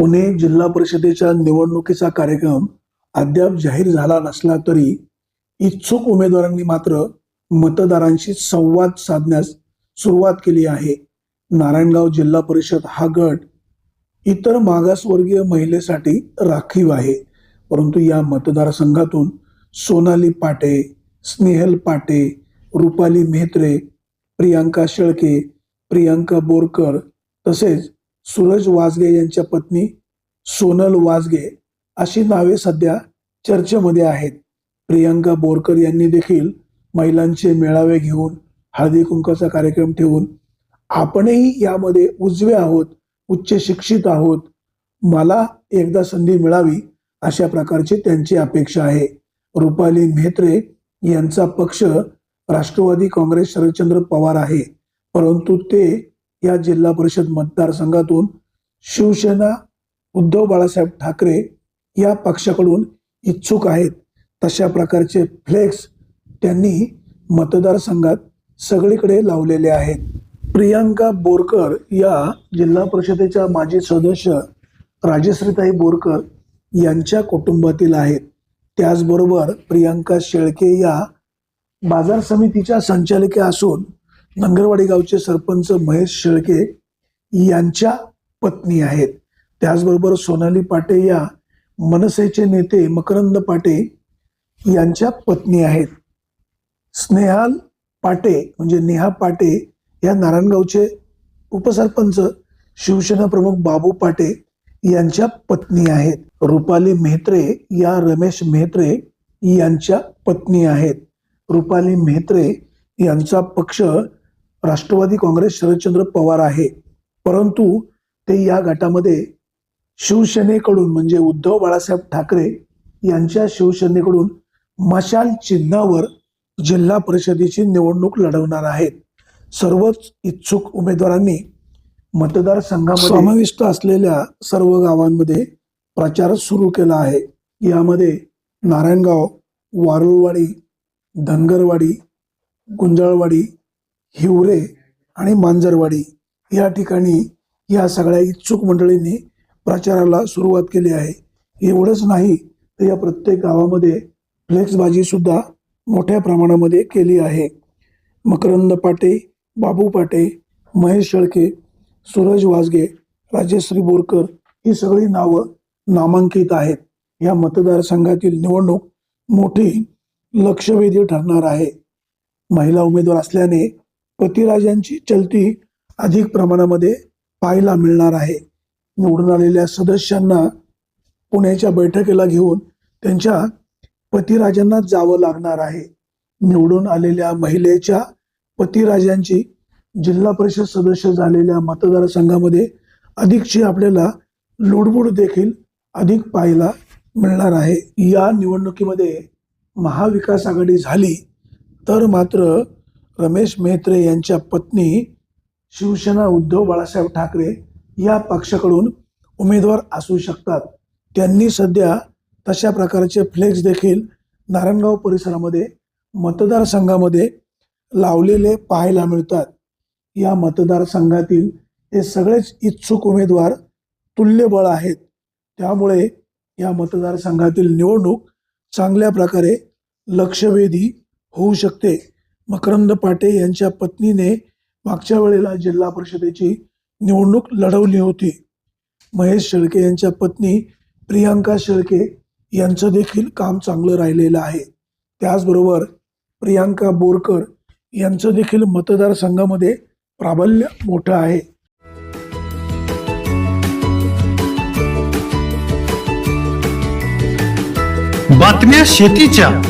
पुणे जिल्हा परिषदेच्या निवडणुकीचा कार्यक्रम अद्याप जाहीर झाला नसला तरी इच्छुक उमेदवारांनी मात्र मतदारांशी संवाद साधण्यास सुरुवात केली आहे. नारायणगाव जिल्हा परिषद हा गट इतर मागासवर्गीय महिलेसाठी राखीव आहे. परंतु या मतदारसंघातून सोनाली पाटे स्नेहल पाटे रुपाली मेहत्रे प्रियांका शेळके प्रियांका बोरकर तसेच सूरज वाजगे यांच्या पत्नी सोनल वाजगे अशी नावे सध्या चर्चेमध्ये आहेत. प्रियांका बोरकर यांनी देखील महिलांचे मेळावे घेऊन हळदी कुंकाचा कार्यक्रम ठेवून आपणही यामध्ये उजवे आहोत उच्च शिक्षित आहोत मला एकदा संधी मिळावी अशा प्रकारची त्यांची अपेक्षा आहे. रुपाली मेहत्रे यांचा पक्ष राष्ट्रवादी काँग्रेस शरदचंद्र पवार आहे परंतु ते या जिल्हा परिषद मतदारसंघातून शिवसेना उद्धव बाळासाहेब ठाकरे या पक्षाकडून इच्छुक आहेत. तशा प्रकारचे फ्लेक्स त्यांनी मतदारसंघात सगळीकडे लावलेले आहेत. प्रियांका बोरकर या जिल्हा परिषदेच्या माजी सदस्य राजश्रीताई बोरकर यांच्या कुटुंबातील आहेत. त्याचबरोबर प्रियांका शेळके या बाजार समितीच्या संचालिका असून नंगरवाडी गावचे सरपंच महेश शेळके यांच्या पत्नी आहेत. त्याचबरोबर सोनाली पाटे या मनसेचे नेते मकरंद पाटे यांच्या पत्नी आहेत. स्नेहाल पाटे म्हणजे नेहा पाटे या नारायणगावचे उपसरपंच शिवसेना प्रमुख बाबू पाटे यांच्या पत्नी आहेत. रुपाली मेहत्रे या रमेश मेहत्रे यांच्या पत्नी आहेत. रुपाली मेहत्रे यांचा पक्ष राष्ट्रवादी काँग्रेस शरदचंद्र पवार आहे. परंतु ते या गटामध्ये शिवसेनेकडून म्हणजे उद्धव बाळासाहेब ठाकरे यांच्या शिवसेनेकडून मशाल चिन्हावर जिल्हा परिषदेची निवडणूक लढवणार आहेत. सर्वच इच्छुक उमेदवारांनी मतदारसंघामध्ये समाविष्ट असलेल्या सर्व गावांमध्ये प्रचार सुरू केला आहे. यामध्ये नारायणगाव वारुळवाडी धनगरवाडी गुंजाळवाडी हिवरे आणि मांजरवाडी या ठिकाणी या सगळ्या इच्छुक मंडळींनी प्रचाराला सुरुवात केली आहे. एवढंच नाही तर या प्रत्येक गावामध्ये फ्लेक्सबाजीसुद्धा मोठ्या प्रमाणामध्ये केली आहे. मकरंद पाटे बाबू पाटे महेश शेळके सूरज वाजगे राजेश्री बोरकर ही सगळी नावं नामांकित आहेत. या मतदारसंघातील निवडणूक मोठी लक्षवेधी ठरणार आहे. महिला उमेदवार असल्याने पतिराजांची चलती अधिक प्रमाणामध्ये पाहायला मिळणार आहे. निवडून आलेल्या सदस्यांना पुण्याच्या बैठकीला घेऊन त्यांच्या पतिराजांना जावं लागणार आहे. निवडून आलेल्या महिलेच्या पतिराजांची जिल्हा परिषद सदस्य झालेल्या मतदारसंघामध्ये अधिकची आपल्याला लुडबुड देखील अधिक पाहायला मिळणार आहे. या निवडणुकीमध्ये महाविकास आघाडी झाली तर मात्र रमेश मेहत्रे यांच्या पत्नी शिवसेना उद्धव बाळासाहेब ठाकरे या पक्षाकडून उमेदवार असू शकतात. त्यांनी सध्या तशा प्रकारचे फ्लेक्स देखील नारायणगाव परिसरामध्ये मतदारसंघामध्ये लावलेले पाहायला मिळतात. या मतदारसंघातील हे सगळेच इच्छुक उमेदवार तुल्यबळ आहेत. त्यामुळे या मतदारसंघातील निवडणूक चांगल्या प्रकारे लक्षवेधी होऊ शकते. मकरंद पाटे यांच्या पत्नीने मागच्या वेळेला जिल्हा परिषदेची निवडणूक लढवली होती. महेश शेळके यांच्या पत्नी प्रियांका शेळके यांचं देखील काम चांगलं राहिलेलं आहे. त्याचबरोबर प्रियांका बोरकर यांचं देखील मतदारसंघामध्ये प्राबल्य मोठं आहे. बातम्या शेतीच्या.